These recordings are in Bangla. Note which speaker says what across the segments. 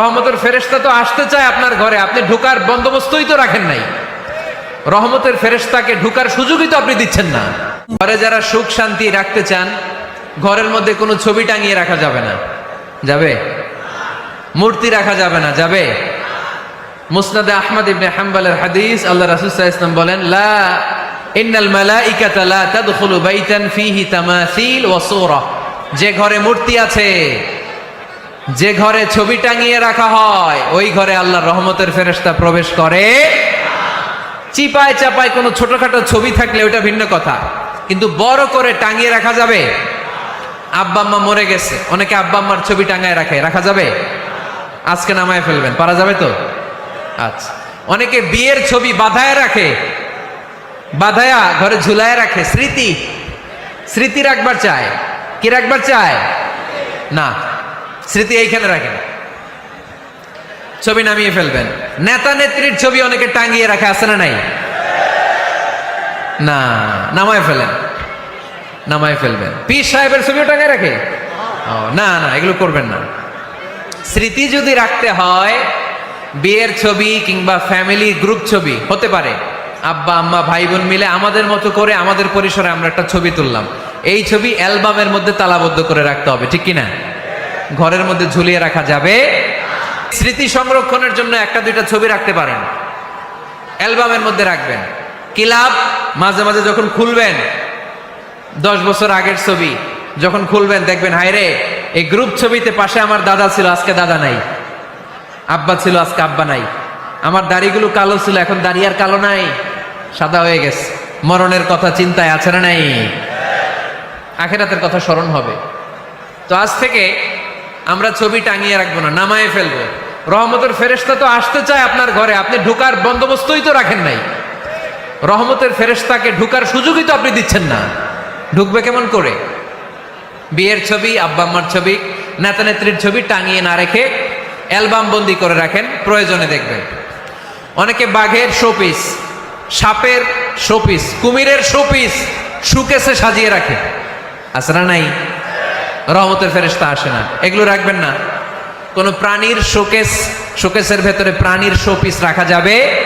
Speaker 1: রহমতের ফেরেশতা তো আসতে চায় আপনার ঘরে, আপনি ঢুকার বন্দোবস্তই তো রাখেন নাই। রহমতের ফেরেশতাকে ঢুকার সুযোগই তো আপনি দিচ্ছেন না। ঘরে যারা সুখ শান্তি রাখতে চান, ঘরের মধ্যে কোনো ছবি টাঙিয়ে রাখা যাবে না। যাবে? মূর্তি রাখা যাবে না, যাবে? মুসনাদে আহমদ ইবনে হাম্বালের হাদিস, আল্লাহ রাসূল আলাইহি বলেন, লা ইন্নাল মালাইকাতা লা তাদখুলু বাইতান ফিহি তামাসিল ওয়া যে ঘরে মূর্তি আছে যে ঘরে ছবি টাঙিয়ে রাখা হয়, ওই ঘরে আল্লাহর রহমতের ফেরেশতা প্রবেশ করে। চিপায় চাপায় কোনো ছোটখাটো ছবি থাকলে ওটা ভিন্ন কথা, কিন্তু বড় করে টাঙিয়ে রাখা যাবে? আব্বা আম্মা মরে গেছে, অনেকে আব্বা আম্মার ছবি টাঙায় রাখে, রাখা যাবে? আজকে নামায় ফেলবেন, পারা যাবে তো? আচ্ছা অনেকে বিয়ের ছবি বাধায় রাখে, বাধায়া ঘরে ঝুলায় রাখে, স্মৃতি স্মৃতি রাখবার চায়, কি রাখবার চায়? না। স্মৃতি এইখানে রাখেন। ছবি নামিয়ে ফেলবেন। নেতা নেত্রীর ছবি অনেকে টাঙ্গিয়ে রাখে, আছে না নাই? না, নামায় ফেলেন। নামায় ফেলবেন। পীর সাহেবের ছবিও টাঙায় রাখে? না না, এগুলো করবেন না। স্মৃতি যদি রাখতে হয়, বিয়ের ছবি কিংবা ফ্যামিলি গ্রুপ ছবি, হতে পারে। আব্বা, আম্মা ভাই বোন মিলে আমাদের মতো করে আমাদের পরিসরে আমরা একটা ছবি তুললাম। এই ছবি অ্যালবামের মধ্যে তালাবদ্ধ করে রাখতে হবে, ঠিক কিনা? ঘরের মধ্যে ঝুলিয়ে রাখা যাবে। স্মৃতি সংরক্ষণের জন্য একটা, দুইটা ছবি রাখতে পারেন। অ্যালবামের মধ্যে রাখবেন। কিলাব মাঝে মাঝে যখন খুলবেন, দশ বছর আগের ছবি, যখন খুলবেন, দেখবেন হায়রে এই গ্রুপ ছবিতে পাশে আমার দাদা ছিল, আজকে দাদা নাই। আব্বা ছিল, আজকে আব্বা নাই। আমার দাড়িগুলো কালো ছিল, এখন দাড়ি আর কালো নাই। সাদা হয়ে গেছে। মরণের কথা চিন্তায় আছে না নাই? আখেরাতের কথা স্মরণ হবে। তো আজ থেকে আমরা ছবি টাঙিয়ে রাখব না, নামায়ে ফেলব। রহমতের ফেরেশতা তো আসতে চায় আপনার ঘরে, আপনি ঢুকার বন্দোবস্তই তো রাখেন নাই। রহমতের ফেরেশতাকে ঢুকার সুযোগই তো আপনি দিচ্ছেন না। ঢুকবে কেমন করে? বিয়ের ছবি, আব্বা আম্মার ছবি নেতা নেত্রীর ছবি টাঙিয়ে না রেখে অ্যালবাম বন্দি করে রাখেন, প্রয়োজনে দেখবেন। অনেকে বাঘের শোপিস, সাপের শোপিস, কুমিরের শোপিস, সুকেসে সাজিয়ে রাখে। না নাই? রহমতের ফেরেশতা আসে না। এগুলো রাখবেন না। কোনো প্রাণীর শোকেস, শোকেসের ভেতরে প্রাণীর শোপিস রাখা যাবে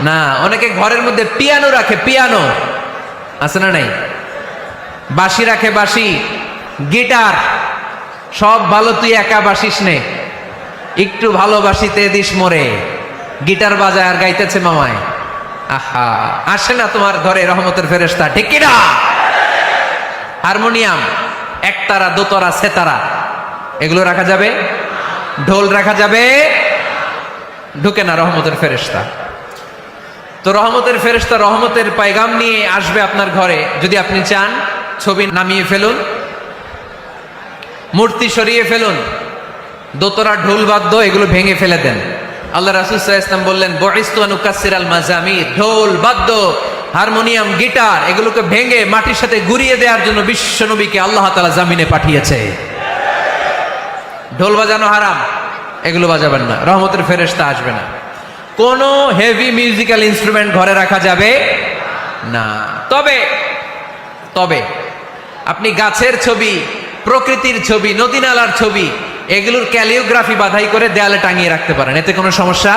Speaker 1: না। অনেকে ঘরের মধ্যে পিয়ানো রাখে, পিয়ানো। আছে না নাই? বাঁশি রাখে, বাঁশি। গিটার। সব ভালো, তুই একা বাসিস নে। একটু ভালোবাসিতে দিস মরে। গিটার বাজায় আর গাইতেছে মামায়। আহা, আসে না তোমার ঘরে রহমতের ফেরেশতা, ঠিক কিনা? হারমোনিয়াম। একতারা, দোতরা, সেতারা। এগুলো রাখা যাবে? ঢোল রাখা যাবে? ঢুকে না রহমতের ফেরেশতা। তো রহমতের ফেরেশতা রহমতের পায়গাম নিয়ে আসবে আপনার ঘরে। যদি আপনি চান, ছবি নামিয়ে ফেলুন, মূর্তি সরিয়ে ফেলুন, দোতরা ঢোল বাদ্য এগুলো ভেঙে ফেলে দেন। আল্লাহ রাসুল ইসলাম বললেন বরিস্তু আনুকাসির আল মাজামির। ঢোল বাদ্য হারমোনিয়াম, গিটার, এগুলোকে ভেঙে মাটির সাথে গুড়িয়ে দেওয়ার জন্য বিশ্ব নবীকে আল্লাহ তালা জামিনে পাঠিয়েছে। ঢোল বাজানো হারাম, এগুলো বাজাবেন না, রহমতের ফেরেশতা আসবে না। কোনো হেভি মিউজিক্যাল ইনস্ট্রুমেন্ট ঘরে রাখা যাবে না। তবে তবে, আপনি গাছের ছবি, প্রকৃতির ছবি নদী নালার ছবি, এগুলোর ক্যালিওগ্রাফি বাধাই করে দেয়ালে টাঙিয়ে রাখতে পারেন, এতে কোনো সমস্যা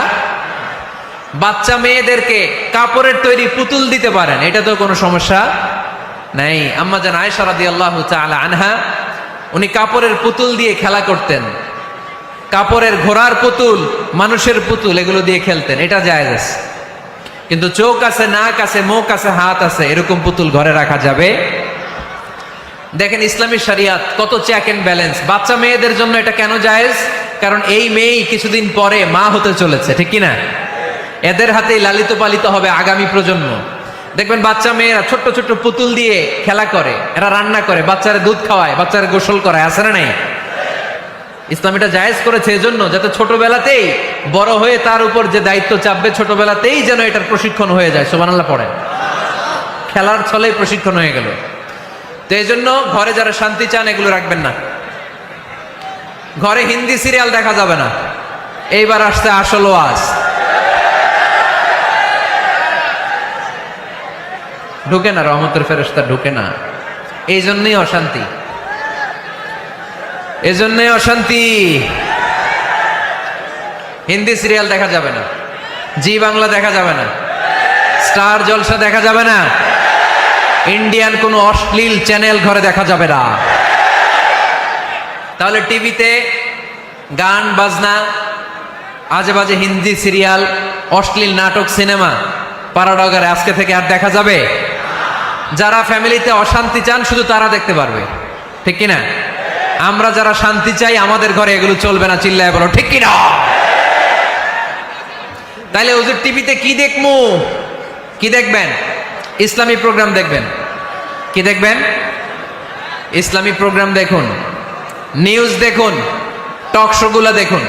Speaker 1: বাচ্চা মেয়েদেরকে কাপড়ের তৈরি পুতুল দিতে পারেন, এটা তো কোনো সমস্যা নাই। আম্মা জান আয়েশা রাদিয়াল্লাহু তাআলা আনহা, উনি কাপড়ের পুতুল দিয়ে খেলা করতেন। কাপড়ের ঘোড়ার পুতুল, মানুষের পুতুল, এগুলো দিয়ে খেলতেন, এটা আছে। কিন্তু চোখ আছে, নাক আছে, মুখ আছে, হাত আছে, এরকম পুতুল ঘরে রাখা যাবে। দেখেন ইসলামী শরিয়াত কত চেক এন্ড ব্যালেন্স বাচ্চা মেয়েদের জন্য এটা কেন জায়েজ? কারণ এই মেয়েই কিছুদিন পরে মা হতে চলেছে, ঠিক কিনা? এদের হাতেই লালিত পালিত হবে আগামী প্রজন্ম। দেখবেন বাচ্চা মেয়েরা ছোট্ট ছোট্ট পুতুল দিয়ে খেলা করে, এরা রান্না করে, বাচ্চারা দুধ খাওয়ায়, বাচ্চারা গোসল করায়, আছে না নাই? ইসলাম এটা জায়েজ করেছে এজন্য যাতে ছোটবেলাতেই বড় হয়ে তার উপর যে দায়িত্ব চাপবে, ছোটবেলাতেই যেন এটার প্রশিক্ষণ হয়ে যায়। সোমানাল্লাহ পড়ে খেলার ছলেই প্রশিক্ষণ হয়ে গেল। তো এই জন্য ঘরে যারা শান্তি চান, এগুলো রাখবেন না। ঘরে হিন্দি সিরিয়াল দেখা যাবে না। এইবার আসছে আসল ওয়াজ। ঢুকে না, রহমতের ফেরস্তা ঢুকে না। এই জন্যই অশান্তি। এই জন্যই অশান্তি। হিন্দি সিরিয়াল দেখা যাবে না। জি বাংলা দেখা যাবে না। স্টার জলসা দেখা যাবে না। ইন্ডিয়ান কোনো অশ্লীল চ্যানেল ঘরে দেখা যাবে না। তাহলে টিভিতে গান, বাজনা আজে বাজে হিন্দি সিরিয়াল, অশ্লীল নাটক, সিনেমা পারাডগারে আজকে থেকে আর দেখা যাবে? যারা ফ্যামিলিতে অশান্তি চান, শুধু তারা দেখতে পারবে। ঠিক কিনা? আমরা যারা শান্তি চাই, আমাদের ঘরে এগুলো চলবে না, চিল্লায় বলো, ঠিক কিনা? তাইলে ওদের টিভিতে কি দেখমু? কি দেখবেন? ইসলামী প্রোগ্রাম দেখবেন। কি দেখবেন? ইসলামী প্রোগ্রাম দেখুন, নিউজ দেখুন, টক শোগুলো দেখুন,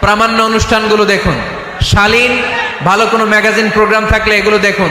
Speaker 1: প্রামাণ্য অনুষ্ঠানগুলো দেখুন, শালীন, ভালো কোনো ম্যাগাজিন প্রোগ্রাম থাকলে এগুলো দেখুন।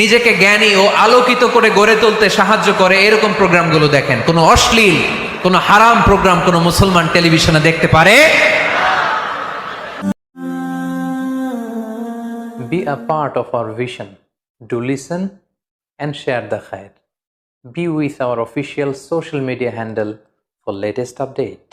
Speaker 1: নিজেকে জ্ঞানী ও আলোকিত করে গড়ে তুলতে সাহায্য করে এরকম প্রোগ্রামগুলো দেখেন। কোন অশ্লীল, কোনো হারাম প্রোগ্রাম কোনো মুসলমান টেলিভিশনে দেখতে পারে?
Speaker 2: Be a part of our vision do listen and share the Khayer be with our official social media handle for latest update